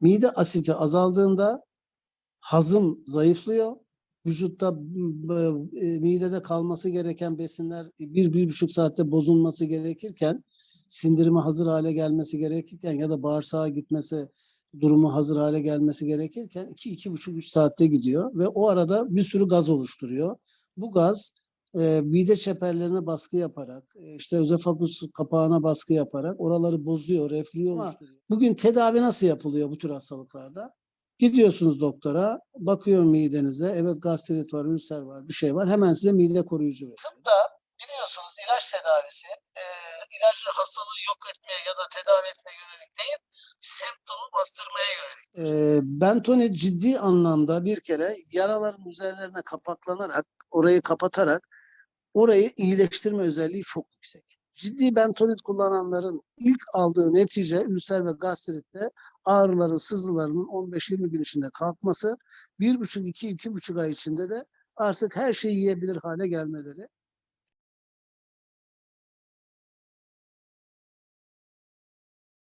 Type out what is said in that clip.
Mide asiti azaldığında hazım zayıflıyor. Vücutta m- e, midede kalması gereken besinler bir, bir buçuk saatte bozulması gerekirken sindirime hazır hale gelmesi gerekirken ya da bağırsağa gitmesi durumu hazır hale gelmesi gerekirken iki, iki buçuk, üç saatte gidiyor ve o arada bir sürü gaz oluşturuyor. Bu gaz e, mide çeperlerine baskı yaparak, e, işte özofagus kapağına baskı yaparak oraları bozuyor, reflüyü oluşturuyor. Bugün tedavi nasıl yapılıyor bu tür hastalıklarda? Gidiyorsunuz doktora, bakıyor midenize, evet gastrit var, ülser var, bir şey var. Hemen size mide koruyucu veriyor. Tıpta biliyorsunuz ilaç tedavisi e, ilacı hastalığı yok etmeye ya da tedavi etmeye yönelik değil, semptomu bastırmaya yönelik. E, bentonit ciddi anlamda bir kere yaraların üzerlerine kapaklanarak, orayı kapatarak orayı iyileştirme özelliği çok yüksek. Ciddi bentonit kullananların ilk aldığı netice ülser ve gastritte ağrıların, sızılarının 15-20 gün içinde kalkması, 1,5-2-2,5 ay içinde de artık her şeyi yiyebilir hale gelmeleri.